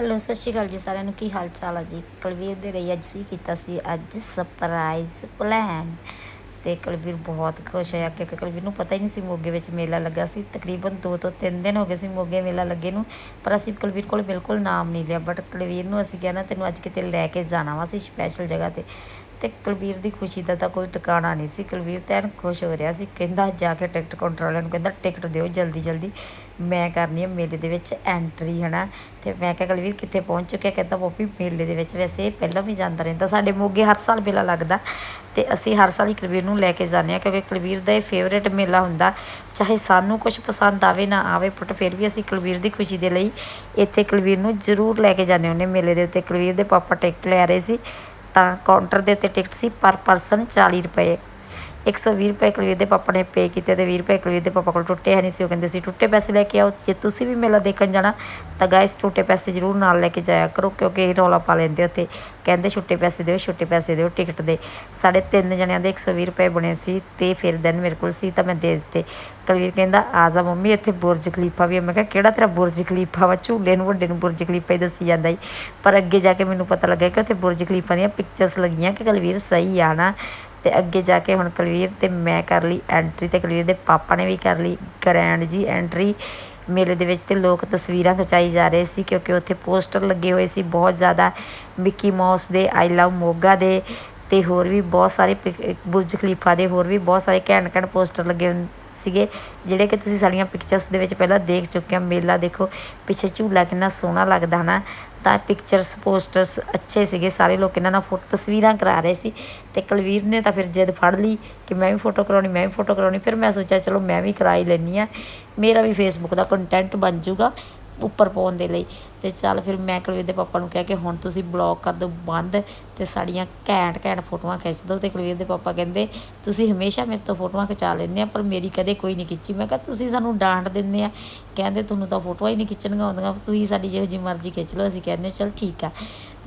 Hello, ਸਤਿ ਸ਼੍ਰੀ ਅਕਾਲ ਜੀ ਸਾਰਿਆਂ ਨੂੰ। ਕੀ ਹਾਲ ਚਾਲ ਆ ਜੀ? ਕੁਲਵੀਰ ਦੇ ਲਈ ਅੱਜ ਸੀ ਕੀਤਾ ਸੀ ਅੱਜ ਸਰਪ੍ਰਾਈਜ਼ ਪਲਾਨ ਤੇ ਕੁਲਵੀਰ ਬਹੁਤ ਖੁਸ਼ ਹੋਇਆ ਕਿਉਂਕਿ ਕੁਲਵੀਰ ਨੂੰ ਪਤਾ ਹੀ ਨਹੀਂ ਸੀ ਮੋਗੇ ਵਿੱਚ ਮੇਲਾ ਲੱਗਾ ਸੀ। ਤਕਰੀਬਨ 2 ਤੋਂ 3 ਦਿਨ ਹੋ ਗਏ ਸੀ ਮੋਗੇ ਮੇਲਾ ਲੱਗੇ ਨੂੰ, ਪਰ ਅਸੀਂ ਕੁਲਵੀਰ ਕੋਲ ਬਿਲਕੁਲ ਨਾਮ ਨਹੀਂ ਲਿਆ। ਬਟ ਕੁਲਵੀਰ ਨੂੰ ਅਸੀਂ ਕਿਹਾ ਨਾ, ਤੈਨੂੰ ਅੱਜ ਕਿਤੇ ਲੈ ਕੇ ਜਾਣਾ ਵਾ ਸੀ ਸਪੈਸ਼ਲ ਜਗ੍ਹਾ ਤੇ। ਤੇ ਕੁਲਵੀਰ ਦੀ ਖੁਸ਼ੀ ਦਾ ਤਾਂ ਕੋਈ ਟਿਕਾਣਾ ਨਹੀਂ ਸੀ। ਕੁਲਵੀਰ ਤਾਂ ਐਨ ਖੁਸ਼ ਹੋ ਰਿਹਾ ਸੀ, ਕਹਿੰਦਾ ਜਾ ਕੇ ਟਿਕਟ ਕਾਊਂਟਰ ਵਾਲਿਆਂ ਨੂੰ ਕਹਿੰਦਾ, ਟਿਕਟ ਦਿਓ ਜਲਦੀ ਜਲਦੀ। ਮੈਂ ਕਰਨੀ ਹੈ ਮੇਲੇ ਦੇ ਵਿੱਚ ਐਂਟਰੀ ਹਨਾ? ਤੇ ਮੈਂ ਕਿਹਾ, ਕੁਲਵੀਰ ਕਿੱਥੇ ਪਹੁੰਚ ਚੁੱਕਿਆ? ਕਹਿੰਦਾ ਪੋਪੀ ਮੇਲੇ ਦੇ ਵਿੱਚ ਵੈਸੇ ਇਹ ਪਹਿਲਾਂ ਵੀ ਜਾਂਦਾ ਰਹਿੰਦਾ। ਸਾਡੇ ਮੋਗੇ ਹਰ ਸਾਲ ਮੇਲਾ ਲੱਗਦਾ ਤੇ ਅਸੀਂ ਹਰ ਸਾਲ ਹੀ ਕੁਲਵੀਰ ਨੂੰ ਲੈ ਕੇ ਜਾਂਦੇ ਹਾਂ ਕਿਉਂਕਿ ਕੁਲਵੀਰ ਦਾ ਇਹ ਫੇਵਰੇਟ ਮੇਲਾ ਹੁੰਦਾ। ਚਾਹੇ ਸਾਨੂੰ ਕੁਝ ਪਸੰਦ ਆਵੇ, ਨਾ ਆਵੇ ਪੁੱਟ ਫਿਰ ਵੀ ਅਸੀਂ ਕੁਲਵੀਰ ਦੀ ਖੁਸ਼ੀ ਦੇ ਲਈ ਇੱਥੇ ਕੁਲਵੀਰ ਨੂੰ ਜ਼ਰੂਰ ਲੈ ਕੇ ਜਾਂਦੇ ਹੁੰਦੇ ਮੇਲੇ ਦੇ ਉੱਤੇ। ਕੁਲਵੀਰ ਦੇ ਪਾਪਾ ਟਿਕਟ ਲੈ ਰਹੇ ਸੀ। ਤਾਂ ਕਾਊਂਟਰ ਦੇ ਉੱਤੇ ਟਿਕਟ ਸੀ ਪਰ ਪਰਸਨ 40 ਰੁਪਏ। 120 ਰੁਪਏ ਕੁਲਵੀਰ ਦੇ ਪਾਪਾ ਨੇ ਪੇ ਕੀਤੇ ਤੇ 20 ਰੁਪਏ ਕੁਲਵੀਰ ਦੇ ਪਾਪਾ ਕੋਲ ਟੁੱਟੇ ਹੈ ਨਹੀਂ ਸੀ। ਉਹ ਕਹਿੰਦੇ ਸੀ, ਟੁੱਟੇ ਪੈਸੇ ਲੈ ਕੇ ਆਓ, ਜੇ ਤੁਸੀਂ ਵੀ ਮੇਲਾ ਦੇਖਣ ਜਾਣਾ, ਤਾਂ ਗਾਇਸ ਟੁੱਟੇ ਪੈਸੇ ਜ਼ਰੂਰ ਨਾਲ ਲੈ ਕੇ ਜਾਇਆ ਕਰੋ, ਕਿਉਂਕਿ ਇਹ ਰੌਲਾ ਪਾ ਲੈਂਦੇ ਉੱਥੇ। ਕਹਿੰਦੇ, ਛੁੱਟੇ ਪੈਸੇ ਦਿਓ, ਛੁੱਟੇ ਪੈਸੇ ਦਿਓ ਟਿਕਟ ਦੇ। ਸਾਡੇ ਤਿੰਨ ਜਣਿਆਂ ਦੇ 120 ਰੁਪਏ ਬਣੇ ਸੀ ਤੇ ਫਿਰ ਦਿਨ ਮੇਰੇ ਕੋਲ ਸੀ, ਤਾਂ ਮੈਂ ਦੇ ਦਿੱਤੇ। ਕਲਵੀਰ ਕਹਿੰਦਾ, ਆ ਜਾ ਮੰਮੀ, ਇੱਥੇ ਬੁਰਜ ਖਲੀਫਾ ਵੀ ਹੈ ਮੈਂ ਕਿਹਾ, ਕਿਹੜਾ ਤੇਰਾ ਬੁਰਜ ਖਲੀਫਾ ਵਾ? ਝੂਲੇ ਨੂੰ, ਵੱਡੇ ਨੂੰ ਬੁਰਜ ਖਲੀਫਾ ਹੀ ਦੱਸੀ ਜਾਂਦਾ ਹੀ ਪਰ ਅੱਗੇ ਜਾ ਕੇ ਮੈਨੂੰ ਪਤਾ ਲੱਗਾ ਕਿ ਉੱਥੇ ਬੁਰਜ ਖਲੀਫਾ ਦੀਆਂ ਪਿਕਚਰਸ ਲੱਗੀਆਂ ਕਿ ਕਲਵੀਰ ਸਹੀ ਆ ਨਾ। ਤੇ ਅੱਗੇ ਜਾ ਕੇ ਹੁਣ ਕੁਲਵੀਰ ਤੇ ਮੈਂ ਕਰ ਲਈ ਐਂਟਰੀ ਤੇ ਕੁਲਵੀਰ ਦੇ ਪਾਪਾ ਨੇ ਵੀ ਕਰ ਲਈ ਗ੍ਰੈਂਡ ਜੀ ਐਂਟਰੀ ਮੇਲੇ ਦੇ ਵਿੱਚ ਤੇ ਲੋਕ ਤਸਵੀਰਾਂ ਖਿਚਾਈ ਜਾ ਰਹੇ ਸੀ ਕਿਉਂਕਿ ਉੱਥੇ ਪੋਸਟਰ ਲੱਗੇ ਹੋਏ ਸੀ ਬਹੁਤ ਜ਼ਿਆਦਾ ਮਿੱਕੀ ਮਾਊਸ ਦੇ ਆਈ ਲਵ ਮੋਗਾ ਦੇ ਤੇ ਹੋਰ ਵੀ ਬਹੁਤ ਸਾਰੇ ਪਿਕ- ਬੁਰਜ ਖਲੀਫਾ ਦੇ ਹੋਰ ਵੀ ਬਹੁਤ ਸਾਰੇ ਘੈਂਟ ਘੈਂਟ ਪੋਸਟਰ ਲੱਗੇ ਹੋਏ ਸੀਗੇ, ਜਿਹੜੇ ਕਿ ਤੁਸੀਂ ਸਾਡੀਆਂ ਪਿਕਚਰਸ ਦੇ ਵਿੱਚ ਪਹਿਲਾਂ ਦੇਖ ਚੁੱਕੇ ਹੋ, ਮੇਲਾ ਦੇਖੋ, ਪਿੱਛੇ ਝੂਲਾ ਕਿੰਨਾ ਸੋਹਣਾ ਲੱਗਦਾ ਨਾ ਤਾਂ ਪਿਕਚਰਸ ਪੋਸਟਰਸ ਅੱਛੇ ਸੀਗੇ, ਸਾਰੇ ਲੋਕ ਇਹਨਾਂ ਨਾਲ ਫੋਟੋ ਤਸਵੀਰਾਂ ਕਰਾ ਰਹੇ ਸੀ ਤੇ ਕੁਲਵੀਰ ਨੇ ਤਾਂ ਫਿਰ ਜਿੱਦ ਫੜ ਲਈ ਕਿ ਮੈਂ ਵੀ ਫੋਟੋ ਕਰਾਉਣੀ, ਮੈਂ ਵੀ ਫੋਟੋ ਕਰਾਉਣੀ, ਫਿਰ ਮੈਂ ਸੋਚਿਆ ਚਲੋ ਮੈਂ ਵੀ ਕਰਾ ਹੀ ਲੈਂਦੀ ਆ ਮੇਰਾ ਵੀ ਫੇਸਬੁੱਕ ਦਾ ਕੰਟੈਂਟ ਬਣ ਜਾਊਗਾ। ਉੱਪਰ ਪਾਉਣ ਦੇ ਲਈ। ਤੇ ਚੱਲ ਫਿਰ ਮੈਂ ਕੁਲਵੀਰ ਦੇ ਪਾਪਾ ਨੂੰ ਕਿਹਾ ਕਿ ਹੁਣ ਤੁਸੀਂ ਬਲੌਗ ਕਰ ਦਿਓ ਬੰਦ ਤੇ ਸਾਡੀਆਂ ਘੈਂਟ ਘੈਂਟ ਫੋਟੋਆਂ ਖਿੱਚ ਦਿਓ। ਤੇ ਕੁਲਵੀਰ ਦੇ ਪਾਪਾ ਕਹਿੰਦੇ, ਤੁਸੀਂ ਹਮੇਸ਼ਾ ਮੇਰੇ ਤੋਂ ਫੋਟੋਆਂ ਖਿਚਾ ਲੈਂਦੇ ਆ, ਪਰ ਮੇਰੀ ਕਦੇ ਕੋਈ ਨਹੀਂ ਖਿੱਚੀ। ਮੈਂ ਕਿਹਾ, ਤੁਸੀਂ ਸਾਨੂੰ ਡਾਂਟ ਦਿੰਦੇ ਆ। ਕਹਿੰਦੇ, ਤੁਹਾਨੂੰ ਤਾਂ ਫੋਟੋਆਂ ਹੀ ਨਹੀਂ ਖਿੱਚਣੀਆਂ ਆਉਂਦੀਆਂ। ਤੁਸੀਂ ਸਾਡੀ ਜਿਹੋ ਜਿਹੀ ਮਰਜ਼ੀ ਖਿੱਚ ਲਓ। ਅਸੀਂ ਕਹਿੰਦੇ, ਚਲ ਠੀਕ ਆ।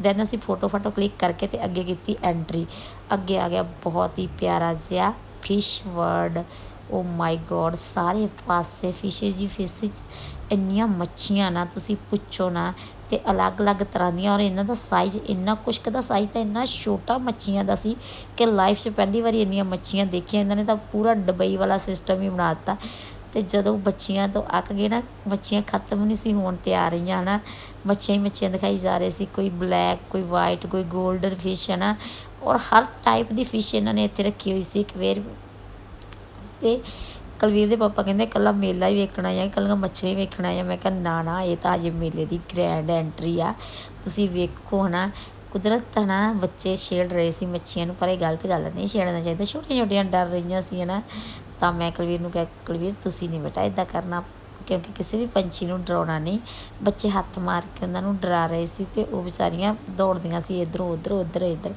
ਦੈਨ ਅਸੀਂ ਫੋਟੋ ਫਾਟੋ ਕਲਿੱਕ ਕਰਕੇ ਤੇ ਅੱਗੇ ਕੀਤੀ ਐਂਟਰੀ ਅੱਗੇ ਆ ਗਿਆ ਬਹੁਤ ਹੀ ਪਿਆਰਾ ਜਿਹਾ fish word oh my God ਸਾਰੇ ਪਾਸੇ ਫਿਸ਼ੇ ਜੀ ਫਿਸ਼ਿਸ ਇੰਨੀਆਂ ਮੱਛੀਆਂ ਨਾ, ਤੁਸੀਂ ਪੁੱਛੋ ਨਾ ਤੇ ਅਲੱਗ-ਅਲੱਗ ਤਰ੍ਹਾਂ ਦੀਆਂ ਔਰ ਇਹਨਾਂ ਦਾ ਸਾਈਜ਼ ਇੰਨਾ ਕੁਛ ਦਾ ਸਾਈਜ਼ ਤਾਂ ਇੰਨਾ ਛੋਟਾ ਮੱਛੀਆਂ ਦਾ ਸੀ ਕਿ ਲਾਈਫ 'ਚ ਪਹਿਲੀ ਵਾਰੀ ਇੰਨੀਆਂ ਮੱਛੀਆਂ ਦੇਖੀਆਂ, ਇਹਨਾਂ ਨੇ ਤਾਂ ਪੂਰਾ ਡਬਈ ਵਾਲਾ ਸਿਸਟਮ ਹੀ ਬਣਾ ਦਿੱਤਾ। ਤੇ ਜਦੋਂ ਬੱਚੀਆਂ ਤੋਂ ਅੱਕ ਗਏ ਨਾ, ਮੱਛੀਆਂ ਖਤਮ ਨਹੀਂ ਸੀ ਹੋਣ ਤੇ ਆ ਰਹੀਆਂ ਹਨਾ, ਮੱਛੀਆਂ ਹੀ ਮੱਛੀਆਂ ਦਿਖਾਈ ਜਾ ਰਹੇ ਸੀ, ਕੋਈ ਬਲੈਕ ਕੋਈ ਵਾਈਟ ਕੋਈ 골ਡਨ ਫਿਸ਼ ਹੈ ਨਾ ਔਰ ਹਰ ਟਾਈਪ ਦੀ ਫਿਸ਼ ਇਹਨਾਂ ਨੇ ਇੱਥੇ ਰੱਖੀ ਹੋਈ ਸੀ, ਇੱਕ ਵੇਰ ਤੇ ਕਲਵੀਰ ਦੇ ਪਾਪਾ ਕਹਿੰਦੇ ਕੱਲਾ ਮੇਲਾ ਹੀ ਵੇਖਣਾ ਆ, ਕੱਲੀਆਂ ਮੱਛੀਆਂ ਹੀ ਵੇਖਣਾ ਆ। ਮੈਂ ਕਿਹਾ, ਨਾ ਨਾ, ਇਹ ਤਾਂ ਅਜੇ ਮੇਲੇ ਦੀ ਗ੍ਰੈਂਡ ਐਂਟਰੀ ਆ। ਤੁਸੀਂ ਵੇਖੋ ਹਨਾ, ਕੁਦਰਤ ਹਨਾ, ਬੱਚੇ ਛੇੜ ਰਹੇ ਸੀ ਮੱਛੀਆਂ ਨੂੰ, ਪਰ ਇਹ ਗਲਤ ਗੱਲ ਨਹੀਂ ਛੇੜਨਾ ਚਾਹੀਦਾ। ਛੋਟੀਆਂ ਛੋਟੀਆਂ ਡਰ ਰਹੀਆਂ ਸੀ ਹਨਾ। ਤਾਂ ਮੈਂ ਕਲਵੀਰ ਨੂੰ ਕਿਹਾ, ਕਲਵੀਰ, ਤੁਸੀਂ ਨਹੀਂ ਬੇਟਾ ਇਦਾਂ ਕਰਨਾ, ਕਿਉਂਕਿ ਕਿਸੇ ਵੀ ਪੰਛੀ ਨੂੰ ਡਰਾਉਣਾ ਨਹੀਂ। ਬੱਚੇ ਹੱਥ ਮਾਰ ਕੇ ਉਹਨਾਂ ਨੂੰ ਡਰਾ ਰਹੇ ਸੀ ਤੇ ਉਹ ਵਿਚਾਰੀਆਂ ਦੌੜਦੀਆਂ ਸੀ ਇਧਰੋਂ, ਉਧਰ ਉਧਰ ਇੱਧਰ।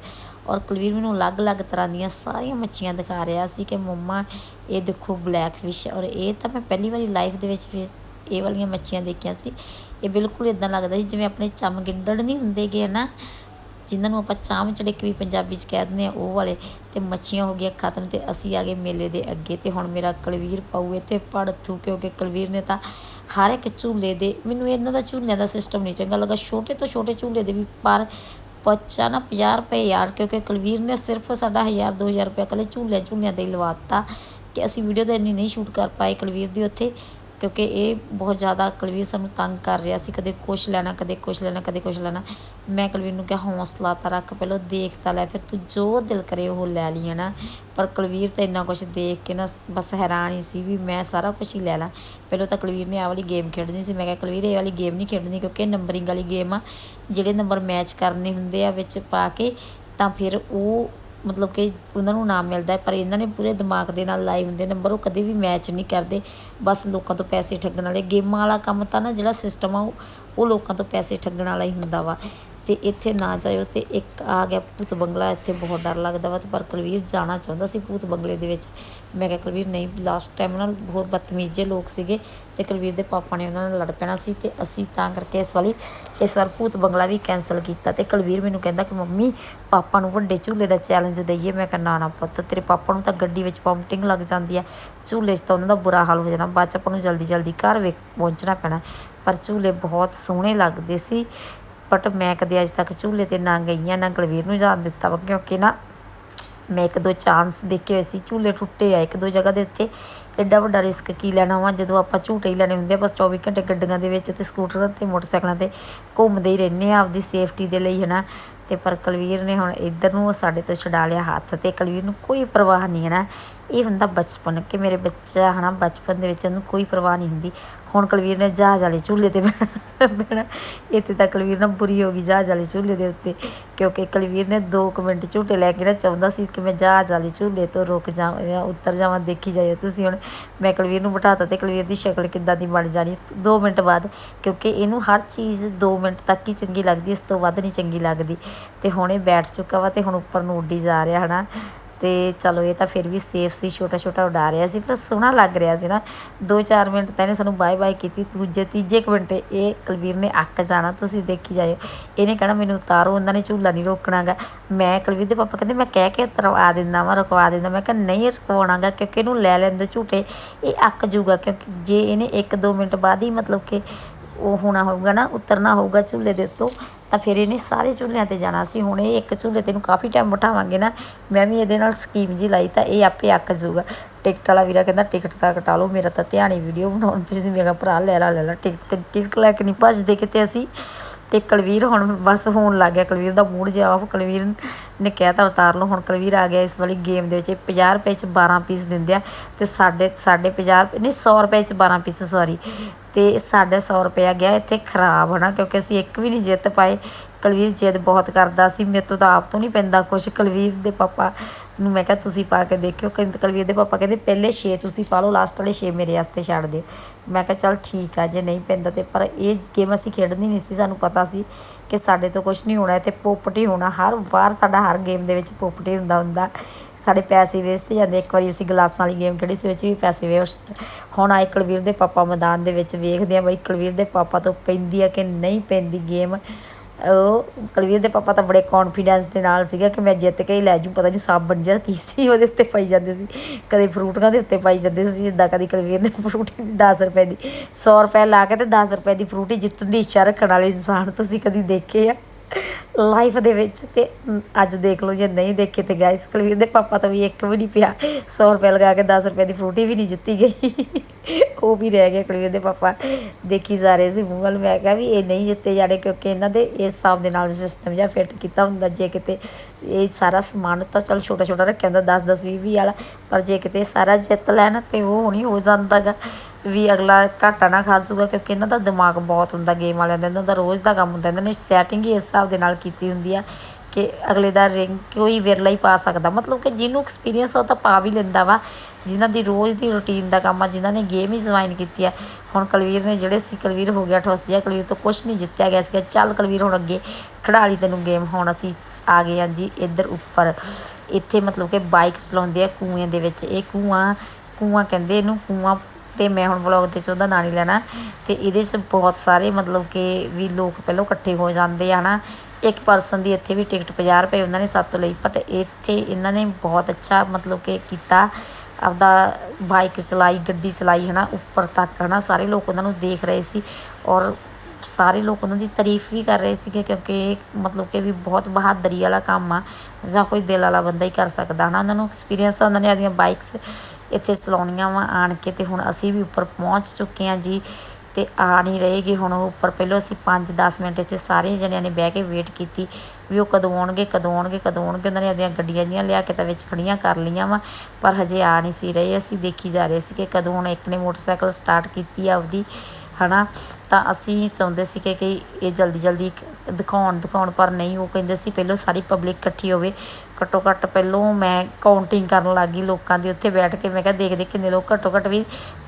ਔਰ ਕੁਲਵੀਰ ਮੈਨੂੰ ਅਲੱਗ-ਅਲੱਗ ਤਰ੍ਹਾਂ ਦੀਆਂ ਸਾਰੀਆਂ ਮੱਛੀਆਂ ਦਿਖਾ ਰਿਹਾ ਸੀ ਕਿ ਮੰਮਾ, ਇਹ ਦੇਖੋ ਬਲੈਕ ਫਿਸ਼ ਔਰ ਇਹ ਤਾਂ ਮੈਂ ਪਹਿਲੀ ਵਾਰੀ ਲਾਈਫ ਦੇ ਵਿੱਚ ਵੀ ਇਹ ਵਾਲੀਆਂ ਮੱਛੀਆਂ ਦੇਖੀਆਂ ਸੀ। ਇਹ ਬਿਲਕੁਲ ਇਦਾਂ ਲੱਗਦਾ ਸੀ ਜਿਵੇਂ ਆਪਣੇ ਚਮਗਿੰਦੜ ਨਹੀਂ ਹੁੰਦੇਗੇ ਨਾ ਜਿਨ੍ਹਾਂ ਨੂੰ ਆਪਾਂ ਚਾਮ ਚੜਕ ਵੀ ਪੰਜਾਬੀ ਚ ਕਹਿ ਦਿੰਦੇ ਆ ਉਹ ਵਾਲੇ ਤੇ ਮੱਛੀਆਂ ਹੋ ਗਈਆਂ ਖਤਮ ਤੇ ਅਸੀਂ ਆ ਗਏ ਮੇਲੇ ਦੇ ਅੱਗੇ ਤੇ ਹੁਣ ਮੇਰਾ ਕੁਲਵੀਰ ਪਾਉ ਤੇ ਪੜ ਥੂ ਕਿਉਂਕਿ ਕੁਲਵੀਰ ਨੇ ਤਾਂ ਹਰ ਇੱਕ ਝੂਲੇ ਦੇ, ਮੈਨੂੰ ਇਹਨਾਂ ਦਾ ਝੂਲਿਆਂ ਦਾ ਸਿਸਟਮ ਨਹੀਂ ਚੰਗਾ ਲੱਗਾ, ਛੋਟੇ ਤੋਂ ਛੋਟੇ ਝੂਲੇ ਦੇ ਵੀ ਪਰ ਬੱਚਾ ਨਾ 50 ਰੁਪਏ ਯਾਰ, ਕਿਉਂਕਿ ਕੁਲਵੀਰ ਨੇ ਸਿਰਫ ਸਾਡਾ 1000 2000 ਰੁਪਏ ਕੱਲੇ ਝੂਲਿਆਂ ਝੂਲਿਆਂ ਤੇ ਹੀ ਲਵਾਤਾ ਕਿ ਅਸੀਂ ਵੀਡੀਓ ਤਾਂ ਇੰਨੀ ਨਹੀਂ ਸ਼ੂਟ ਕਰ ਪਾਏ ਕੁਲਵੀਰ ਦੀ ਉੱਥੇ। ਕਿਉਂਕਿ ਇਹ ਬਹੁਤ ਜ਼ਿਆਦਾ ਕੁਲਵੀਰ ਸਾਨੂੰ ਤੰਗ ਕਰ ਰਿਹਾ ਸੀ, ਕਦੇ ਕੁਛ ਲੈਣਾ, ਕਦੇ ਕੁਛ ਲੈਣਾ, ਕਦੇ ਕੁਛ ਲੈਣਾ। ਮੈਂ ਕੁਲਵੀਰ ਨੂੰ ਕਿਹਾ, ਹੌਸਲਾ ਤਾਂ ਰੱਖ ਪਹਿਲਾਂ, ਦੇਖ ਤਾਂ ਲੈ, ਫਿਰ ਤੂੰ ਜੋ ਦਿਲ ਕਰੇ ਉਹ ਲੈ ਲਈ ਨਾ। ਪਰ ਕੁਲਵੀਰ ਤਾਂ ਇੰਨਾ ਕੁਛ ਦੇਖ ਕੇ ਨਾ ਬਸ ਹੈਰਾਨ ਹੀ ਸੀ ਵੀ ਮੈਂ ਸਾਰਾ ਕੁਝ ਹੀ ਲੈ ਲਾਂ। ਪਹਿਲਾਂ ਤਾਂ ਕੁਲਵੀਰ ਨੇ ਆਹ ਵਾਲੀ ਗੇਮ ਖੇਡਣੀ ਸੀ। ਮੈਂ ਕਿਹਾ, ਕੁਲਵੀਰ, ਇਹ ਵਾਲੀ ਗੇਮ ਨਹੀਂ ਖੇਡਣੀ ਕਿਉਂਕਿ ਇਹ ਨੰਬਰਿੰਗ ਵਾਲੀ ਗੇਮ ਆ। ਜਿਹੜੇ ਨੰਬਰ ਮੈਚ ਕਰਨੇ ਹੁੰਦੇ ਆ ਵਿੱਚ ਪਾ ਕੇ, ਤਾਂ ਫਿਰ ਉਹ ਮਤਲਬ ਕਿ ਉਹਨਾਂ ਨੂੰ ਨਾਮ ਮਿਲਦਾ ਹੈ, ਪਰ ਇਹਨਾਂ ਨੇ ਪੂਰੇ ਦਿਮਾਗ ਦੇ ਨਾਲ ਲਾਏ ਹੁੰਦੇ ਨੰਬਰ ਉਹ ਕਦੇ ਵੀ ਮੈਚ ਨਹੀਂ ਕਰਦੇ। ਬਸ ਲੋਕਾਂ ਤੋਂ ਪੈਸੇ ਠੱਗਣ ਵਾਲੇ ਗੇਮਾਂ ਵਾਲਾ ਕੰਮ ਤਾਂ ਨਾ ਜਿਹੜਾ ਸਿਸਟਮ ਆ, ਉਹ ਉਹ ਲੋਕਾਂ ਤੋਂ ਪੈਸੇ ਠੱਗਣ ਵਾਲਾ ਹੀ ਹੁੰਦਾ ਵਾ। ਤੇ ਇੱਥੇ ਨਾ ਜਾਇਓ ਤੇ ਇੱਕ ਆ ਗਿਆ ਭੂਤ ਬੰਗਲਾ, ਇੱਥੇ ਬਹੁਤ ਡਰ ਲੱਗਦਾ ਵਾ ਤੇ ਪਰ ਕੁਲਵੀਰ ਜਾਣਾ ਚਾਹੁੰਦਾ ਸੀ ਭੂਤ ਬੰਗਲੇ ਦੇ ਵਿੱਚ। ਮੈਂ ਕਿਹਾ, ਕੁਲਵੀਰ, ਨਹੀਂ ਲਾਸਟ ਟਾਈਮ ਨਾਲ ਹੋਰ ਬਦਤਮੀਜ਼ ਜਿਹੇ ਲੋਕ ਸੀਗੇ ਤੇ ਕੁਲਵੀਰ ਦੇ ਪਾਪਾ ਨੇ ਉਹਨਾਂ ਨਾਲ ਲੜ ਪੈਣਾ ਸੀ ਤੇ ਅਸੀਂ ਤਾਂ ਕਰਕੇ ਇਸ ਵਾਲੀ, ਇਸ ਵਾਰ ਭੂਤ ਬੰਗਲਾ ਵੀ ਕੈਨਸਲ ਕੀਤਾ ਤੇ ਕੁਲਵੀਰ ਮੈਨੂੰ ਕਹਿੰਦਾ ਕਿ, ਮੰਮੀ, ਪਾਪਾ ਨੂੰ ਵੱਡੇ ਝੂਲੇ ਦਾ ਚੈਲੰਜ ਦਈਏ। ਮੈਂ ਕਿਹਾ, ਨਾ ਨਾ ਪੁੱਤ, ਤੇਰੇ ਪਾਪਾ ਨੂੰ ਤਾਂ ਗੱਡੀ ਵਿੱਚ ਪੰਪਟਿੰਗ ਲੱਗ ਜਾਂਦੀ ਹੈ ਝੂਲੇ 'ਚ ਤਾਂ ਉਹਨਾਂ ਦਾ ਬੁਰਾ ਹਾਲ ਹੋ ਜਾਣਾ, ਬਾਅਦ 'ਚ ਆਪਾਂ ਨੂੰ ਜਲਦੀ ਜਲਦੀ ਘਰ ਵੇਖ, ਪਹੁੰਚਣਾ ਪੈਣਾ। ਪਰ ਝੂਲੇ ਬਹੁਤ ਸੋਹਣੇ ਲੱਗਦੇ ਸੀ ਬਟ ਮੈਂ ਕਦੇ ਅੱਜ ਤੱਕ ਝੂਲੇ ਤੇ ਨਾ ਗਈ ਹਾਂ, ਨਾ ਕੁਲਵੀਰ ਨੂੰ ਜਾਣ ਦਿੱਤਾ ਵਾ, ਕਿਉਂਕਿ ਨਾ ਮੈਂ ਇੱਕ ਦੋ ਚਾਂਸ ਦੇਖੇ ਹੋਏ ਸੀ, ਝੂਲੇ ਟੁੱਟੇ ਆ ਇੱਕ ਦੋ ਜਗ੍ਹਾ ਦੇ ਉੱਤੇ। ਐਡਾ ਵੱਡਾ ਰਿਸਕ ਕੀ ਲੈਣਾ ਵਾ, ਜਦੋਂ ਆਪਾਂ ਝੂਟੇ ਹੀ ਲੈਣੇ ਹੁੰਦੇ ਆ ਬਸ 24 ਘੰਟੇ ਗੱਡੀਆਂ ਦੇ ਵਿੱਚ ਤੇ ਸਕੂਟਰਾਂ ਤੇ, ਮੋਟਰਸਾਈਕਲਾਂ ਤੇ ਘੁੰਮਦੇ ਹੀ ਰਹਿੰਦੇ ਆ ਆਪਦੀ ਸੇਫਟੀ ਦੇ ਲਈ, ਹਨਾ। ਤੇ ਪਰ ਕੁਲਵੀਰ ਨੇ ਹੁਣ ਇੱਧਰ ਨੂੰ ਸਾਡੇ ਤੋਂ ਛਡਾ ਲਿਆ ਹੱਥ ਤੇ, ਕਲਵੀਰ ਨੂੰ ਕੋਈ ਪਰਵਾਹ ਨਹੀਂ ਹੈ ਨਾ ਇਹ ਹੁੰਦਾ ਬਚਪਨ, ਕਿ ਮੇਰੇ ਬੱਚਾ, ਹਨਾ, ਬਚਪਨ ਦੇ ਵਿੱਚ ਉਹਨੂੰ ਕੋਈ ਪਰਵਾਹ ਨਹੀਂ ਹੁੰਦੀ। ਹੁਣ ਕੁਲਵੀਰ ਨੇ ਜਹਾਜ਼ ਵਾਲੇ ਝੂਲੇ ਤੇ ਬਹਿਣਾ ਬਹਿਣਾ। ਇੱਥੇ ਤਾਂ ਕੁਲਵੀਰ ਨਾ ਬੁਰੀ ਹੋ ਗਈ ਜਹਾਜ਼ ਵਾਲੇ ਝੂਲੇ ਦੇ ਉੱਤੇ, ਕਿਉਂਕਿ ਕੁਲਵੀਰ ਨੇ 2 ਮਿੰਟ ਝੂਟੇ ਲੈ ਕੇ ਨਾ ਚਾਹੁੰਦਾ ਸੀ ਕਿ ਮੈਂ ਜਹਾਜ਼ ਵਾਲੇ ਝੂਲੇ ਤੋਂ ਰੁਕ ਜਾਵਾਂ ਜਾਂ ਉੱਤਰ ਜਾਵਾਂ, ਦੇਖੀ ਜਾਇਓ। ਤੁਸੀਂ ਹੁਣ ਮੈਂ ਕੁਲਵੀਰ ਨੂੰ ਬਿਠਾਤਾ ਤੇ ਕੁਲਵੀਰ ਦੀ ਸ਼ਕਲ ਕਿੱਦਾਂ ਦੀ ਬਣ ਜਾਣੀ 2 ਮਿੰਟ ਬਾਅਦ, ਕਿਉਂਕਿ ਇਹਨੂੰ ਹਰ ਚੀਜ਼ 2 ਮਿੰਟ ਤੱਕ ਹੀ ਚੰਗੀ ਲੱਗਦੀ, ਇਸ ਤੋਂ ਵੱਧ ਨਹੀਂ ਚੰਗੀ ਲੱਗਦੀ। ਤੇ ਹੁਣ ਇਹ ਬੈਠ ਚੁੱਕਾ ਵਾ ਤੇ ਹੁਣ ਉੱਪਰ ਨੂੰ ਉੱਡੀ ਜਾ ਰਿਹਾ, ਹਨਾ? ਤੇ ਚਲੋ ਇਹ ਤਾਂ ਫਿਰ ਵੀ ਸੇਫ ਸੀ ਛੋਟਾ ਛੋਟਾ ਉਡਾ ਰਿਹਾ ਸੀ, ਪਰ ਸੋਹਣਾ ਲੱਗ ਰਿਹਾ ਸੀ ਨਾ। 2-4 ਮਿੰਟ ਤਾਂ ਇਹਨੇ ਸਾਨੂੰ ਬਾਏ ਬਾਏ ਕੀਤੀ, ਦੂਜੇ, ਤੀਜੇ ਕੁ ਮਿੰਟ ਇਹ ਕੁਲਵੀਰ ਨੇ ਅੱਕ ਜਾਣਾ, ਤੁਸੀਂ ਦੇਖੀ ਜਾਇਓ। ਇਹਨੇ ਕਹਿਣਾ, ਮੈਨੂੰ ਉਤਾਰੋ, ਉਹਨਾਂ ਨੇ ਝੂਲਾ ਨਹੀਂ ਰੋਕਣਾਗਾ। ਮੈਂ ਕੁਲਵੀਰ ਦੇ ਪਾਪਾ ਕਹਿੰਦੇ, ਮੈਂ ਕਹਿ ਕੇ ਉਤਰਵਾ ਦਿੰਦਾ ਵਾ, ਰੁਕਵਾ ਦਿੰਦਾ। ਮੈਂ ਕਿਹਾ, ਨਹੀਂ ਰੁਕਵਾਉਣਾਗਾ, ਕਿਉਂਕਿ ਇਹਨੂੰ ਲੈ ਲੈਂਦੇ ਝੂਟੇ, ਇਹ ਅੱਕ ਜੂਗਾ ਕਿਉਂਕਿ ਜੇ ਇਹਨੇ 1-2 ਮਿੰਟ ਬਾਅਦ ਹੀ ਮਤਲਬ ਕਿ ਉਹ ਹੋਣਾ ਹੋਊਗਾ ਨਾ, ਉਤਰਨਾ ਹੋਊਗਾ ਝੂਲੇ ਦੇ ਉੱਤੋਂ ਤਾਂ ਫਿਰ ਇਹਨੇ ਸਾਰੇ ਝੂਲਿਆਂ ਤੇ ਜਾਣਾ ਸੀ। ਹੁਣ ਇਹ ਇੱਕ ਝੂਲੇ ਤੇ ਨੂੰ ਕਾਫੀ ਟਾਈਮ ਬਿਠਾਵਾਂਗੇ ਨਾ, ਮੈਂ ਵੀ ਇਹਦੇ ਨਾਲ ਸਕੀਮ ਜੀ ਲਾਈ ਤਾਂ ਇਹ ਆਪੇ ਅੱਕ ਜੂਗਾ ਟਿਕਟ ਵਾਲਾ ਵੀਰਾ ਕਹਿੰਦਾ ਟਿਕਟ ਤਾਂ ਕਟਾ ਲਓ, ਮੇਰਾ ਤਾਂ ਧਿਆਨ ਹੀ ਵੀਡੀਓ ਬਣਾਉਣ 'ਚ ਸੀ। ਮੇਰਾ ਭਰਾ, ਲੈ ਲਾ ਲੈ ਲਾ ਟਿਕਟ ਤੇ ਟਿਕਟ ਲੈ ਕੇ ਨਹੀਂ ਭੱਜਦੇ ਕਿਤੇ ਅਸੀਂ। ਤੇ ਕੁਲਵੀਰ ਹੁਣ ਬਸ ਹੋਣ ਲੱਗ ਗਿਆ। ਕਲਵੀਰ ਦਾ ਮੂਡ ਜਿਹਾ ਆਫ ਕਲਵੀਰ ਨੇ ਕਹਿ ਤਾ ਉਤਾਰ ਲਓ। ਹੁਣ ਕੁਲਵੀਰ ਆ ਗਿਆ ਇਸ ਵਾਲੀ ਗੇਮ ਦੇ ਵਿੱਚ। 50 ਰੁਪਏ ਚ 12 ਪੀਸ ਦਿੰਦੇ ਆ। ਤੇ ਸਾਡੇ ਸਾਡੇ 50 ਰੁਪਏ, ਨਹੀਂ 100 ਰੁਪਏ ਚ 12 ਪੀਸ ਸੌਰੀ ਤੇ ਸਾਡੇ 100 ਰੁਪਇਆ ਗਿਆ। ਇੱਥੇ ਖਰਾਬ ਹਨਾ, ਕਿਉਂਕਿ ਅਸੀਂ ਇੱਕ ਵੀ ਨਹੀਂ ਜਿੱਤ ਪਾਏ। ਕਲਵੀਰ ਜਿੱਦ ਬਹੁਤ ਕਰਦਾ ਸੀ। ਮੇਰੇ ਤੋਂ ਤਾਂ ਆਪ ਤੋਂ ਨਹੀਂ ਪੈਂਦਾ ਕੁਛ। ਕੁਲਵੀਰ ਦੇ ਪਾਪਾ ਨੂੰ ਮੈਂ ਕਿਹਾ, ਤੁਸੀਂ ਪਾ ਕੇ ਦੇਖਿਓ। ਕਹਿੰਦੇ, ਕਲਵੀਰ ਦੇ ਪਾਪਾ ਕਹਿੰਦੇ, ਪਹਿਲੇ 6 ਤੁਸੀਂ ਪਾ ਲਓ ਲਾਸਟ ਵਾਲੇ 6 ਮੇਰੇ ਵਾਸਤੇ ਛੱਡ ਦਿਓ। ਮੈਂ ਕਿਹਾ, ਚਲ ਠੀਕ ਆ, ਜੇ ਨਹੀਂ ਪੈਂਦਾ ਤੇ। ਪਰ ਇਹ ਗੇਮ ਅਸੀਂ ਖੇਡਣੀ ਨਹੀਂ ਸੀ, ਸਾਨੂੰ ਪਤਾ ਸੀ ਕਿ ਸਾਡੇ ਤੋਂ ਕੁਝ ਨਹੀਂ ਹੋਣਾ, ਇੱਥੇ ਪੋਪਟੀ ਹੋਣਾ। ਹਰ ਵਾਰ ਸਾਡਾ ਹਰ ਗੇਮ ਦੇ ਵਿੱਚ ਪੋਪਟੀ ਹੁੰਦਾ ਹੁੰਦਾ। ਸਾਡੇ ਪੈਸੇ ਵੇਸਟ ਜਾਂਦੇ। ਇੱਕ ਵਾਰੀ ਅਸੀਂ ਗਲਾਸਾਂ ਵਾਲੀ ਗੇਮ ਖੇਡੀ ਸੀ, ਵਿੱਚ ਵੀ ਪੈਸੇ ਵੇਸਟ ਹੁਣ ਆਏ ਕਲਵੀਰ ਦੇ ਪਾਪਾ ਮੈਦਾਨ ਦੇ ਵਿੱਚ ਵੇਖਦੇ ਆ, ਬਈ ਕਲਵੀਰ ਦੇ ਪਾਪਾ ਤੋਂ ਪੈਂਦੀ ਆ ਕਿ ਨਹੀਂ ਪੈਂਦੀ ਗੇਮ। ਉਹ ਕੁਲਵੀਰ ਦੇ ਪਾਪਾ ਤਾਂ ਬੜੇ ਕੌਨਫੀਡੈਂਸ ਦੇ ਨਾਲ ਸੀਗਾ ਕਿ ਮੈਂ ਜਿੱਤ ਕੇ ਹੀ ਲੈ ਜੂ ਪਤਾ ਜੀ ਸਾਬਣ ਜਿਹਾ ਕੀ ਸੀ, ਉਹਦੇ ਉੱਤੇ ਪਾਈ ਜਾਂਦੇ ਸੀ। ਕਦੇ ਫਰੂਟੀਆਂ ਦੇ ਉੱਤੇ ਪਾਈ ਜਾਂਦੇ ਸੀ, ਜਿੱਦਾਂ ਕਦੀ ਕੁਲਵੀਰ ਨੇ ਫਰੂਟੀ 10 ਰੁਪਏ ਦੀ 100 ਰੁਪਏ ਲਾ ਕੇ ਤੇ 10 ਰੁਪਏ ਦੀ ਫਰੂਟੀ ਜਿੱਤਣ ਦੀ ਇੱਛਾ ਰੱਖਣ ਵਾਲੇ ਇਨਸਾਨ ਤੁਸੀਂ ਕਦੀ ਦੇਖੇ ਆ? ਲਾਈਫ ਦੇ ਵਿੱਚ ਤੇ ਅੱਜ ਦੇਖ ਲਓ ਜੇ ਨਹੀਂ ਦੇਖੇ ਤੇ ਗਾਇਸ ਕੁਲਵੀਰ ਦੇ ਪਾਪਾ ਤਾਂ ਵੀ ਇੱਕ ਵੀ ਨਹੀਂ ਪਿਆ। 100 ਰੁਪਏ ਲਗਾ ਕੇ 10 ਰੁਪਏ ਦੀ ਫਰੂਟੀ ਵੀ ਨਹੀਂ ਜਿੱਤੀ ਗਈ। ਉਹ ਵੀ ਰਹਿ ਗਿਆ ਕੁਲਵੀਰ ਦੇ ਪਾਪਾ। ਦੇਖੀ ਜਾ ਰਹੇ ਸੀ ਮੂੰਹ ਵੱਲ। ਮੈਂ ਕਿਹਾ ਵੀ ਇਹ ਨਹੀਂ ਜਿੱਤੇ ਜਾਣੇ ਕਿਉਂਕਿ ਇਹਨਾਂ ਦੇ ਇਸ ਹਿਸਾਬ ਦੇ ਨਾਲ ਸਿਸਟਮ ਜਿਹਾ ਫਿੱਟ ਕੀਤਾ ਹੁੰਦਾ। ਜੇ ਕਿਤੇ ਇਹ ਸਾਰਾ ਸਮਾਨ ਤਾਂ ਚਲ ਛੋਟਾ ਛੋਟਾ ਰੱਖਿਆ ਹੁੰਦਾ 10 10 20 20 ਵਾਲਾ। ਪਰ ਜੇ ਕਿਤੇ ਸਾਰਾ ਜਿੱਤ ਲੈਣ ਤੇ ਉਹ ਹੁਣੀ ਹੋ ਜਾਂਦਾਗਾ। ਵੀ ਅਗਲਾ ਘਾਟਾ ਨਾ ਖਾ ਜਾਊਗਾ ਕਿਉਂਕਿ ਇਹਨਾਂ ਦਾ ਦਿਮਾਗ ਬਹੁਤ ਹੁੰਦਾ ਗੇਮ ਵਾਲਿਆਂ ਦਾ, ਇਹਨਾਂ ਦਾ ਰੋਜ਼ ਦਾ ਕੰਮ ਹੁੰਦਾ, ਇਹਨਾਂ ਨੇ ਸੈਟਿੰਗ ਹੀ ਇਸ ਹਿਸਾਬ ਦੇ ਨਾਲ ਕੀਤੀ ਹੁੰਦੀ ਆ ਕਿ ਅਗਲੇ ਦਾ ਰਿੰਗ ਕੋਈ ਵਿਰਲਾ ਹੀ ਪਾ ਸਕਦਾ। ਮਤਲਬ ਕਿ ਜਿਹਨੂੰ ਐਕਸਪੀਰੀਅੰਸ ਉਹ ਤਾਂ ਪਾ ਵੀ ਲੈਂਦਾ ਵਾ, ਜਿਨ੍ਹਾਂ ਦੀ ਰੋਜ਼ ਦੀ ਰੁਟੀਨ ਦਾ ਕੰਮ ਆ, ਜਿਨ੍ਹਾਂ ਨੇ ਗੇਮ ਹੀ ਜੁਆਇਨ ਕੀਤੀ ਆ। ਹੁਣ ਕਲਵੀਰ ਨੇ ਜਿਹੜੇ ਸੀ, ਕਲਵੀਰ ਹੋ ਗਿਆ, ਠੋਸ ਜਿਹਾ, ਕਲਵੀਰ ਤੋਂ ਕੁਝ ਨਹੀਂ ਜਿੱਤਿਆ ਗਿਆ ਸੀਗਾ। ਚੱਲ ਕਲਵੀਰ ਹੁਣ ਅੱਗੇ ਖਿਡਾਰੀ ਤੈਨੂੰ ਗੇਮ ਹੁਣ ਅਸੀਂ ਆ ਗਏ ਹਾਂ ਜੀ ਇੱਧਰ ਉੱਪਰ। ਇੱਥੇ ਮਤਲਬ ਕਿ ਬਾਈਕ ਚਲਾਉਂਦੇ ਆ ਕੂਏ ਦੇ ਵਿੱਚ। ਇਹ ਕੂਆ ਕੂਆ ਕਹਿੰਦੇ ਇਹਨੂੰ ਕੂਆ ਤੇ ਮੈਂ ਹੁਣ ਵਲੌਗ ਦੇ 'ਚ ਉਹਦਾ ਨਾਂ ਨਹੀਂ ਲੈਣਾ। ਤੇ ਇਹਦੇ 'ਚ ਬਹੁਤ ਸਾਰੇ ਮਤਲਬ ਕਿ ਵੀ ਲੋਕ ਪਹਿਲਾਂ ਇਕੱਠੇ ਹੋ ਜਾਂਦੇ ਆ ਨਾ ਇੱਕ ਪਰਸਨ ਦੀ ਇੱਥੇ ਵੀ ਟਿਕਟ 50 ਰੁਪਏ ਉਹਨਾਂ ਨੇ ਸਾਤੋਂ ਲਈ ਪਰ ਇੱਥੇ ਇਹਨਾਂ ਨੇ ਬਹੁਤ ਅੱਛਾ ਮਤਲਬ ਕਿ ਕੀਤਾ। ਆਪਦਾ ਬਾਈਕ ਚਲਾਈ, ਗੱਡੀ ਚਲਾਈ, ਹਨਾ, ਉੱਪਰ ਤੱਕ, ਹਨਾ। ਸਾਰੇ ਲੋਕ ਉਹਨਾਂ ਨੂੰ ਦੇਖ ਰਹੇ ਸੀ ਔਰ ਸਾਰੇ ਲੋਕ ਉਹਨਾਂ ਦੀ ਤਾਰੀਫ ਵੀ ਕਰ ਰਹੇ ਸੀਗੇ ਕਿਉਂਕਿ ਇਹ ਮਤਲਬ ਕਿ ਵੀ ਬਹੁਤ ਬਹਾਦਰੀ ਵਾਲਾ ਕੰਮ ਆ। ਜਾਂ ਕੋਈ ਦਿਲ ਵਾਲਾ ਬੰਦਾ ਹੀ ਕਰ ਸਕਦਾ, ਹਨਾ। ਉਹਨਾਂ ਨੂੰ ਐਕਸਪੀਰੀਅੰਸ ਆ ਉਹਨਾਂ ਨੇ ਆਪਦੀਆਂ ਬਾਈਕਸ ਇੱਥੇ ਸਲਾਉਣੀਆਂ ਵਾ ਆਣ ਕੇ ਤੇ ਹੁਣ ਅਸੀਂ ਵੀ ਉੱਪਰ ਪਹੁੰਚ ਚੁੱਕੇ ਹਾਂ ਜੀ ਤੇ ਆ ਨਹੀਂ ਰਹੇਗੀ ਹੁਣ ਉਹ ਉੱਪਰ। ਪਹਿਲਾਂ ਅਸੀਂ 5-10 ਮਿੰਟ ਇੱਥੇ ਸਾਰੇ ਜਣਿਆਂ ਨੇ ਬਹਿ ਕੇ ਵੇਟ ਕੀਤੀ ਵੀ ਉਹ ਕਦੋਂ ਆਉਣਗੇ ਕਦੋਂ ਆਉਣਗੇ ਕਦੋਂ ਆਉਣਗੇ। ਉਹਨਾਂ ਨੇ ਆਪਦੀਆਂ ਗੱਡੀਆਂ ਜੀਆਂ ਲਿਆ ਕੇ ਤਾਂ ਵਿੱਚ ਖੜੀਆਂ ਕਰ ਲਈਆਂ ਵਾ, ਪਰ ਹਜੇ ਆ ਨਹੀਂ ਸੀ ਰਹੇ। ਅਸੀਂ ਦੇਖੀ ਜਾ ਰਹੇ ਸੀ ਕਿ ਕਦੋਂ ਹੁਣ ਇੱਕ ਨੇ ਮੋਟਰਸਾਈਕਲ ਸਟਾਰਟ ਕੀਤੀ ਆ ਆਪਦੀ। ਹੈ ਨਾ ਤਾਂ ਅਸੀਂ ਚਾਹੁੰਦੇ ਸੀ ਕਿ ਕਿ ਇਹ ਜਲਦੀ ਜਲਦੀ ਦਿਖਾਉਣ ਦਿਖਾਉਣ, ਪਰ ਨਹੀਂ, ਉਹ ਕਹਿੰਦੇ ਸੀ ਪਹਿਲਾਂ ਸਾਰੀ ਪਬਲਿਕ ਇਕੱਠੀ ਹੋਵੇ। ਘੱਟੋ ਘੱਟ ਪਹਿਲੋਂ ਮੈਂ ਕਾਊਂਟਿੰਗ ਕਰਨ ਲੱਗੀ ਲੋਕਾਂ ਦੀ, ਉੱਥੇ ਬੈਠ ਕੇ ਮੈਂ ਕਿਹਾ ਦੇਖਦੇ ਕਿੰਨੇ ਲੋਕ। ਘੱਟੋ ਘੱਟ ਵੀ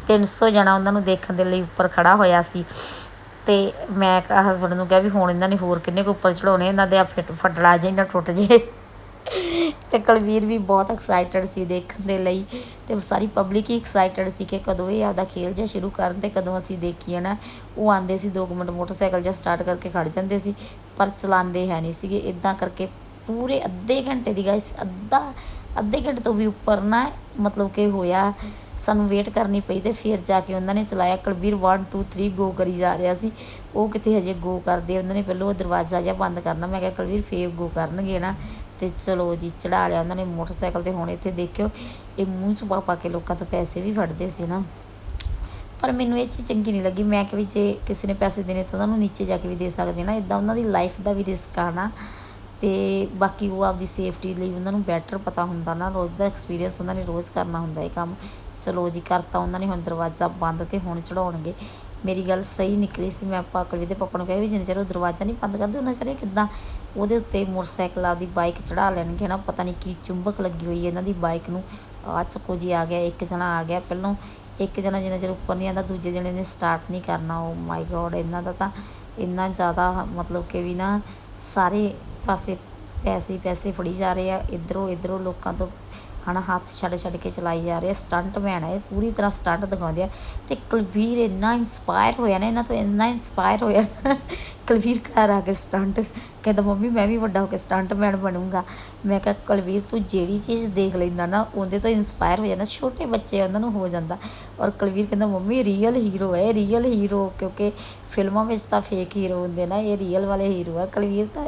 300 ਜਣਾ ਉਹਨਾਂ ਨੂੰ ਦੇਖਣ ਦੇ ਲਈ ਉੱਪਰ ਖੜਾ ਹੋਇਆ ਸੀ। ਤੇ ਮੈਂ ਹਸਬੰਡ ਨੂੰ ਕਿਹਾ ਵੀ ਹੁਣ ਇਹਨਾਂ ਨੇ ਹੋਰ ਕਿੰਨੇ ਕੁ ਉੱਪਰ ਚੜਾਉਣੇ ਇਹਨਾਂ ਦੇ ਆ ਫਿੱਟ, ਫਟੜਾ ਜੇ ਨਾ ਟੁੱਟ ਜੇ। ਤੇ ਕੁਲਵੀਰ ਵੀ ਬਹੁਤ ਐਕਸਾਈਟਡ ਸੀ ਦੇਖਣ ਦੇ ਲਈ ਤੇ ਸਾਰੀ ਪਬਲਿਕ ਹੀ ਐਕਸਾਈਟਡ ਸੀ ਕਿ ਕਦੋਂ ਇਹ ਆਪਦਾ ਖੇਲ ਜਿਹਾ ਸ਼ੁਰੂ ਕਰਨ ਤੇ ਕਦੋਂ ਅਸੀਂ ਦੇਖੀਏ ਨਾ। ਉਹ ਆਂਦੇ ਸੀ 2 ਮਿੰਟ ਮੋਟਰਸਾਈਕਲ ਜਿਹਾ ਸਟਾਰਟ ਕਰਕੇ ਖੜ ਜਾਂਦੇ ਸੀ, ਪਰ ਚਲਾਉਂਦੇ ਹੈ ਨਹੀਂ ਸੀਗੇ। ਇਦਾਂ ਕਰਕੇ ਪੂਰੇ ਅੱਧੇ ਘੰਟੇ ਦੀ ਗਾਇਸ ਅੱਧਾ, ਅੱਧੇ ਘੰਟੇ ਤੋਂ ਵੀ ਉੱਪਰ ਨਾ ਮਤਲਬ ਕਿ ਹੋਇਆ। ਸਾਨੂੰ ਵੇਟ ਕਰਨੀ ਪਈ ਤੇ ਫਿਰ ਜਾ ਕੇ ਉਹਨਾਂ ਨੇ ਚਲਾਇਆ ਕੁਲਵੀਰ 1 2 3 ਗੋ ਕਰੀ ਜਾ ਰਿਹਾ ਸੀ। ਉਹ ਕਿਤੇ ਹਜੇ ਗੋ ਕਰਦੇ ਉਹਨਾਂ ਨੇ ਪਹਿਲਾਂ ਉਹ ਦਰਵਾਜ਼ਾ ਜਿਹਾ ਬੰਦ ਕਰਨਾ। ਮੈਂ ਕਿਹਾ, ਕੁਲਵੀਰ, ਫੇਰ ਗੋ ਕਰਨਗੇ ਨਾ। ਤੇ ਚਲੋ ਜੀ, ਚੜਾ ਲਿਆ ਉਹਨਾਂ ਨੇ ਮੋਟਰਸਾਈਕਲ ਤੇ ਹੁਣ ਇੱਥੇ ਦੇਖਿਓ, ਇਹ ਮੂੰਹ ਚ ਪਾ ਪਾ ਕੇ ਲੋਕਾਂ ਤੋਂ ਪੈਸੇ ਵੀ ਫੜਦੇ ਸੀ ਨਾ। ਪਰ ਮੈਨੂੰ ਇਹ ਚੀਜ਼ ਚੰਗੀ ਨਹੀਂ ਲੱਗੀ। ਮੈਂ ਕਿ ਵੀ ਜੇ ਕਿਸੇ ਨੇ ਪੈਸੇ ਦੇਣੇ ਤਾਂ ਉਹਨਾਂ ਨੂੰ ਨੀਚੇ ਜਾ ਕੇ ਵੀ ਦੇ ਸਕਦੇ ਨਾ। ਇਦਾਂ ਉਹਨਾਂ ਦੀ ਲਾਈਫ ਦਾ ਵੀ ਰਿਸਕ ਆ ਨਾ। ਤੇ ਬਾਕੀ ਉਹ ਆਪਦੀ ਸੇਫਟੀ ਲਈ ਉਹਨਾਂ ਨੂੰ ਬੈਟਰ ਪਤਾ ਹੁੰਦਾ ਨਾ। ਰੋਜ਼ ਦਾ ਐਕਸਪੀਰੀਅੰਸ ਉਹਨਾਂ ਨੇ ਰੋਜ਼ ਕਰਨਾ ਹੁੰਦਾ ਇਹ ਕੰਮ। ਚਲੋ ਜੀ, ਕਰਤਾ ਉਹਨਾਂ ਨੇ, ਹੁਣ ਦਰਵਾਜ਼ਾ ਬੰਦ ਤੇ ਹੁਣ ਚੜਾਉਣਗੇ ਮੇਰੀ ਗੱਲ ਸਹੀ ਨਿਕਲੀ ਸੀ, ਮੈਂ ਆਪਾਂ ਕੁਲਵੀਰ ਦੇ ਪਾਪਾ ਨੂੰ ਕਿਹਾ ਵੀ ਜਿੰਨੇ ਚਿਰ ਉਹ ਦਰਵਾਜ਼ਾ ਨਹੀਂ ਬੰਦ ਕਰਦੇ, ਉਹਨਾਂ ਚਿਰ ਕਿੱਦਾਂ ਉਹਦੇ ਉੱਤੇ ਮੋਟਰਸਾਈਕਲ ਆਪਦੀ ਬਾਈਕ ਚੜਾ ਲੈਣਗੇ ਨਾ ਪਤਾ ਨਹੀਂ ਕੀ ਚੁੰਬਕ ਲੱਗੀ ਹੋਈ ਇਹਨਾਂ ਦੀ ਬਾਈਕ ਨੂੰ। ਆ ਚੱਕੋ ਜੀ ਆ ਗਿਆ, ਇੱਕ ਜਣਾ ਆ ਗਿਆ, ਪਹਿਲਾਂ ਇੱਕ ਜਣਾ ਜਿੰਨਾ ਚਿਰ ਉੱਪਰ ਨਹੀਂ ਆਉਂਦਾ, ਦੂਜੇ ਜਣੇ ਨੇ ਸਟਾਰਟ ਨਹੀਂ ਕਰਨਾ ਉਹ ਮਾਈ ਗੋਡ ਇਹਨਾਂ ਦਾ ਤਾਂ ਇੰਨਾ ਜ਼ਿਆਦਾ ਮਤਲਬ ਕਿ ਵੀ ਨਾ ਸਾਰੇ ਪਾਸੇ ਪੈਸੇ ਪੈਸੇ ਫੜੀ ਜਾ ਰਹੇ ਆ ਇਧਰੋਂ ਇਧਰੋਂ ਲੋਕਾਂ ਤੋਂ ਹਨਾ, ਹੱਥ ਛੱਡ ਛੱਡ ਕੇ ਚਲਾਈ ਜਾ ਰਹੇ ਆ ਸਟੰਟ ਮੈਨ ਹੈ ਇਹ, ਪੂਰੀ ਤਰ੍ਹਾਂ ਸਟੰਟ ਦਿਖਾਉਂਦੇ ਆ ਤੇ ਕੁਲਵੀਰ ਇੰਨਾ ਇਨਸਪਾਇਰ ਹੋਇਆ ਨਾ, ਇਹਨਾਂ ਤੋਂ ਇੰਨਾ ਇਨਸਪਾਇਰ ਹੋਇਆ ਕੁਲਵੀਰ ਘਰ ਆ ਕੇ ਸਟੰਟ ਕਹਿੰਦਾ, ਮੰਮੀ, ਮੈਂ ਵੀ ਵੱਡਾ ਹੋ ਕੇ ਸਟੰਟ ਮੈਨ ਬਣੂੰਗਾ। ਮੈਂ ਕਿਹਾ, ਕੁਲਵੀਰ, ਤੂੰ ਜਿਹੜੀ ਚੀਜ਼ ਦੇਖ ਲੈਂਦਾ ਨਾ, ਉਹਦੇ ਤੋਂ ਇਨਸਪਾਇਰ ਹੋ ਜਾਣਾ ਛੋਟੇ ਬੱਚੇ ਉਹਨਾਂ ਨੂੰ ਹੋ ਜਾਂਦਾ। ਔਰ ਕੁਲਵੀਰ ਕਹਿੰਦਾ, ਮੰਮੀ ਰੀਅਲ ਹੀਰੋ ਹੈ ਰੀਅਲ ਹੀਰੋ ਕਿਉਂਕਿ ਫਿਲਮਾਂ ਵਿੱਚ ਤਾਂ ਫੇਕ ਹੀਰੋ ਹੁੰਦੇ ਨਾ, ਇਹ ਰੀਅਲ ਵਾਲੇ ਹੀਰੋ ਆ। ਕੁਲਵੀਰ ਤਾਂ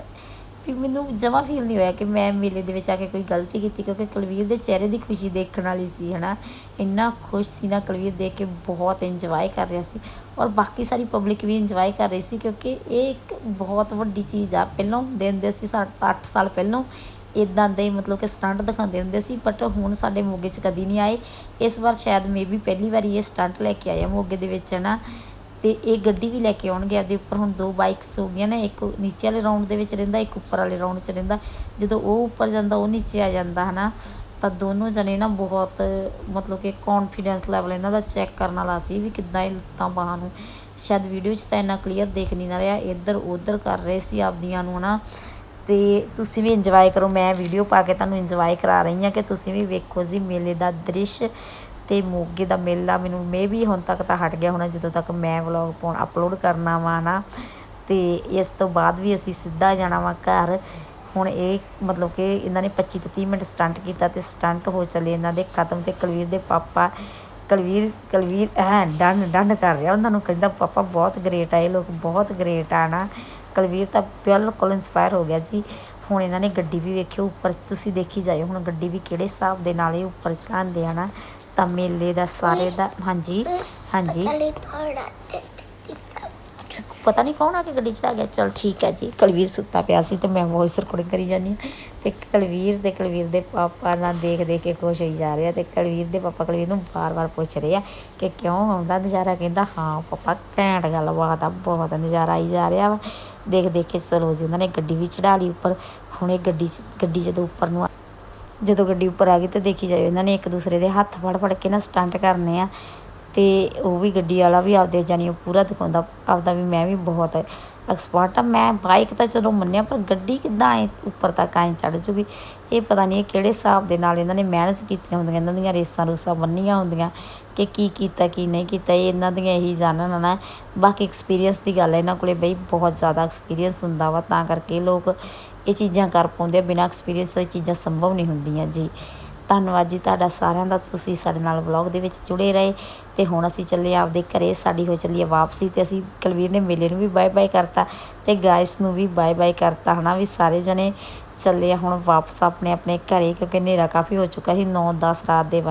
ਫਿਰ ਮੈਨੂੰ ਜਮਾ ਫੀਲ ਨਹੀਂ ਹੋਇਆ ਕਿ ਮੈਂ ਮੇਲੇ ਦੇ ਵਿੱਚ ਆ ਕੇ ਕੋਈ ਗਲਤੀ ਕੀਤੀ, ਕਿਉਂਕਿ ਕੁਲਵੀਰ ਦੇ ਚਿਹਰੇ ਦੀ ਖੁਸ਼ੀ ਦੇਖਣ ਵਾਲੀ ਸੀ, ਹਨਾ। ਇੰਨਾ ਖੁਸ਼ ਸੀ ਨਾ ਕੁਲਵੀਰ ਦੇਖ ਕੇ, ਬਹੁਤ ਇੰਜੋਏ ਕਰ ਰਿਹਾ ਸੀ। ਔਰ ਬਾਕੀ ਸਾਰੀ ਪਬਲਿਕ ਵੀ ਇੰਜੋਏ ਕਰ ਰਹੀ ਸੀ, ਕਿਉਂਕਿ ਇਹ ਇੱਕ ਬਹੁਤ ਵੱਡੀ ਚੀਜ਼ ਆ। ਪਹਿਲਾਂ ਹੁੰਦੇ ਹੁੰਦੇ ਸੀ 8 ਸਾਲ ਪਹਿਲਾਂ ਇਦਾਂ ਦੇ ਮਤਲਬ ਕਿ ਸਟੰਟ ਦਿਖਾਉਂਦੇ ਹੁੰਦੇ ਸੀ ਬਟ ਹੁਣ ਸਾਡੇ ਮੋਗੇ 'ਚ ਕਦੀ ਨਹੀਂ ਆਏ। ਇਸ ਵਾਰ ਸ਼ਾਇਦ ਮੇਬੀ ਪਹਿਲੀ ਵਾਰੀ ਇਹ ਸਟੰਟ ਲੈ ਕੇ ਆਇਆ ਮੋਗੇ ਦੇ ਵਿੱਚ ਨਾ ਤੇ ਇਹ ਗੱਡੀ ਵੀ ਲੈ ਕੇ ਆਉਣਗੇ, ਆਪਦੇ ਉੱਪਰ ਹੁਣ ਦੋ ਬਾਈਕਸ ਹੋ ਗਈਆਂ ਨੇ, ਇੱਕ ਨੀਚੇ ਵਾਲੇ ਰਾਉਂਡ ਦੇ ਵਿੱਚ ਰਹਿੰਦਾ, ਇੱਕ ਉੱਪਰ ਵਾਲੇ ਰਾਉਂਡ 'ਚ ਰਹਿੰਦਾ। ਜਦੋਂ ਉਹ ਉੱਪਰ ਜਾਂਦਾ, ਉਹ ਨੀਚੇ ਆ ਜਾਂਦਾ, ਹਨਾ? ਤਾਂ ਦੋਨੋਂ ਜਣੇ ਨਾ ਬਹੁਤ, ਮਤਲਬ ਕਿ ਕੌਨਫੀਡੈਂਸ ਲੈਵਲ ਇਹਨਾਂ ਦਾ ਚੈੱਕ ਕਰਨ ਵਾਲਾ ਸੀ ਵੀ ਕਿੱਦਾਂ ਇਹ ਲੱਤਾਂ ਬਾਹਾਂ ਨੂੰ। ਸ਼ਾਇਦ ਵੀਡੀਓ 'ਚ ਤਾਂ ਇੰਨਾ ਕਲੀਅਰ ਦੇਖ ਨਹੀਂ ਨਾ ਰਿਹਾ, ਇੱਧਰ ਉੱਧਰ ਕਰ ਰਹੇ ਸੀ ਆਪਦੀਆਂ ਨੂੰ, ਹਨਾ? ਤੇ ਤੁਸੀਂ ਵੀ ਇੰਜੋਏ ਕਰੋ, ਮੈਂ ਵੀਡੀਓ ਪਾ ਕੇ ਤੁਹਾਨੂੰ ਇੰਜੋਏ ਕਰਾ ਰਹੀ ਹਾਂ ਕਿ ਤੁਸੀਂ ਵੀ ਵੇਖੋ ਜੀ ਮੇਲੇ ਦਾ ਦ੍ਰਿਸ਼। ਤੇ ਮੋਗੇ ਦਾ ਮੇਲਾ ਮੈਨੂੰ ਮੇ ਵੀ ਹੁਣ ਤੱਕ ਤਾਂ ਹਟ ਗਿਆ ਹੋਣਾ, ਜਦੋਂ ਤੱਕ ਮੈਂ ਵਲੌਗ ਪਾਉਣ ਅਪਲੋਡ ਕਰਨਾ ਵਾ ਨਾ। ਤੇ ਇਸ ਤੋਂ ਬਾਅਦ ਵੀ ਅਸੀਂ ਸਿੱਧਾ ਜਾਣਾ ਵਾ ਘਰ। ਹੁਣ ਇਹ ਮਤਲਬ ਕਿ ਇਹਨਾਂ ਨੇ 25 ਤੋਂ 30 ਮਿੰਟ ਸਟੰਟ ਕੀਤਾ ਤੇ ਸਟੰਟ ਹੋ ਚਲੇ ਇਹਨਾਂ ਦੇ ਖਤਮ ਤੇ ਕਲਵੀਰ ਦੇ ਪਾਪਾ। ਕਲਵੀਰ, ਕੁਲਵੀਰ, ਹੈ ਡਨ ਡਨ ਕਰ ਰਿਹਾ ਉਹਨਾਂ ਨੂੰ ਕਹਿੰਦਾ, ਪਾਪਾ, ਬਹੁਤ ਗ੍ਰੇਟ ਆ, ਇਹ ਲੋਕ ਬਹੁਤ ਗ੍ਰੇਟ ਆ ਨਾ। ਕਲਵੀਰ ਤਾਂ ਬਿਲਕੁਲ ਇਨਸਪਾਇਰ ਹੋ ਗਿਆ ਜੀ ਹੁਣ ਇਹਨਾਂ ਨੇ ਗੱਡੀ ਵੀ ਵੇਖਿਓ ਉੱਪਰ ਤੁਸੀਂ ਦੇਖੀ ਜਾਇਓ, ਹੁਣ ਗੱਡੀ ਵੀ ਕਿਹੜੇ ਹਿਸਾਬ ਦੇ ਨਾਲ ਇਹ ਉੱਪਰ ਚੜਾਉਂਦੇ ਆ ਨਾ। ਤਾਂ ਮੇਲੇ ਦਾ ਸਾਰੇ ਦਾ ਹਾਂਜੀ ਹਾਂਜੀ। ਪਤਾ ਨਹੀਂ ਕੌਣ ਆ ਕੇ ਗੱਡੀ 'ਚ ਆ ਗਿਆ? ਚਲ ਠੀਕ ਹੈ ਜੀ। ਕੁਲਵੀਰ ਸੁੱਤਾ ਪਿਆ ਸੀ ਤੇ ਮੈਂ ਵੌਇਸ ਰਿਕਾਰਡਿੰਗ ਕਰੀ ਹਾਂ। ਤੇ ਕੁਲਵੀਰ ਤੇ ਕੁਲਵੀਰ ਦੇ ਪਾਪਾ ਨਾਲ ਦੇਖ ਦੇਖ ਕੇ ਖੁਸ਼ ਹੋਈ ਜਾ ਰਿਹਾ ਤੇ ਕੁਲਵੀਰ ਦੇ ਪਾਪਾ ਕੁਲਵੀਰ ਨੂੰ ਬਾਰ-ਬਾਰ ਪੁੱਛ ਰਹੇ ਆ ਕਿ ਕਿਉਂ ਆਉਂਦਾ ਨਜ਼ਾਰਾ? ਕਹਿੰਦਾ ਹਾਂ ਪਾਪਾ ਘੈਂਟ ਗੱਲਬਾਤ ਆ ਬਹੁਤ ਨਜ਼ਾਰਾ ਆਈ ਜਾ ਰਿਹਾ ਵਾ। ਦੇਖ ਦੇਖ ਕੇ ਚਲੋ ਜੀ ਉਹਨਾਂ ਨੇ ਗੱਡੀ ਵੀ ਚੜਾ ਲਈ ਉੱਪਰ। ਹੁਣ ਇਹ ਗੱਡੀ 'ਚ ਗੱਡੀ ਜਦੋਂ ਉੱਪਰ ਨੂੰ ਜਦੋਂ ਗੱਡੀ ਉੱਪਰ ਆ ਗਈ ਤਾਂ ਦੇਖੀ ਜਾਇਓ, ਇਹਨਾਂ ਨੇ ਇੱਕ ਦੂਸਰੇ ਦੇ ਹੱਥ ਫੜ ਫੜ ਕੇ ਨਾ ਸਟੰਟ ਕਰਨੇ ਆ ਤੇ ਉਹ ਵੀ ਗੱਡੀ ਵਾਲਾ ਵੀ ਆਪਦੇ ਜਾਨੀ ਉਹ ਪੂਰਾ ਦਿਖਾਉਂਦਾ, ਆਪਦਾ ਵੀ ਮੈਂ ਵੀ ਬਹੁਤ ਐਕਸਪਰਟ ਆ, ਮੈਂ ਬਾਈਕ ਤਾਂ ਚਲੋ ਮੰਨਿਆ, ਪਰ ਗੱਡੀ ਕਿੱਦਾਂ ਐ ਉੱਪਰ ਤੱਕ ਐ ਚੜ ਜੂਗੀ? ਇਹ ਪਤਾ ਨਹੀਂ ਇਹ ਕਿਹੜੇ ਹਿਸਾਬ ਦੇ ਨਾਲ ਇਹਨਾਂ ਨੇ ਮਿਹਨਤ ਕੀਤੀਆਂ ਹੁੰਦੀਆਂ, ਇਹਨਾਂ ਦੀਆਂ ਰੇਸਾਂ ਰੂਸਾਂ ਬੰਨੀਆਂ ਹੁੰਦੀਆਂ ਕਿ ਕੀ ਕੀਤਾ, ਕੀ ਨਹੀਂ ਕੀਤਾ, ਇਹ ਇਹਨਾਂ ਦੀਆਂ ਇਹੀ ਜਾਣਨ ਨਾ। ਬਾਕੀ ਐਕਸਪੀਰੀਅੰਸ ਦੀ ਗੱਲ ਹੈ, ਇਹਨਾਂ ਕੋਲੇ ਬਈ ਬਹੁਤ ਜ਼ਿਆਦਾ ਐਕਸਪੀਰੀਅੰਸ ਹੁੰਦਾ ਵਾ, ਤਾਂ ਕਰਕੇ ਲੋਕ ਇਹ ਚੀਜ਼ਾਂ ਕਰ ਪਾਉਂਦੇ ਆ, ਬਿਨਾਂ ਐਕਸਪੀਰੀਅੰਸ ਇਹ ਚੀਜ਼ਾਂ ਸੰਭਵ ਨਹੀਂ ਹੁੰਦੀਆਂ। ਜੀ, ਧੰਨਵਾਦ ਜੀ ਤੁਹਾਡਾ ਸਾਰਿਆਂ ਦਾ, ਤੁਸੀਂ ਸਾਡੇ ਨਾਲ ਵਲੌਗ ਦੇ ਵਿੱਚ ਜੁੜੇ ਰਹੇ ਤੇ ਹੁਣ ਅਸੀਂ ਚੱਲੇ ਆਪਦੇ ਘਰੇ, ਸਾਡੀ ਹੋ ਚੱਲੀ ਹੈ ਵਾਪਸੀ ਤੇ ਅਸੀਂ ਕਲਵੀਰ ਨੇ ਮੇਲੇ ਨੂੰ ਵੀ ਬਾਏ ਬਾਏ ਕਰਤਾ ਤੇ ਗਾਇਸ ਨੂੰ ਵੀ ਬਾਏ ਬਾਏ ਕਰਤਾ, ਹਨਾ ਵੀ ਸਾਰੇ ਜਣੇ ਚੱਲੇ ਆ ਹੁਣ ਵਾਪਸ ਆਪਣੇ ਆਪਣੇ ਘਰੇ ਕਿਉਂਕਿ ਹਨੇਰਾ ਕਾਫੀ ਹੋ ਚੁੱਕਾ ਸੀ 9-10 ਰਾਤ ਦੇ ਵੱਜ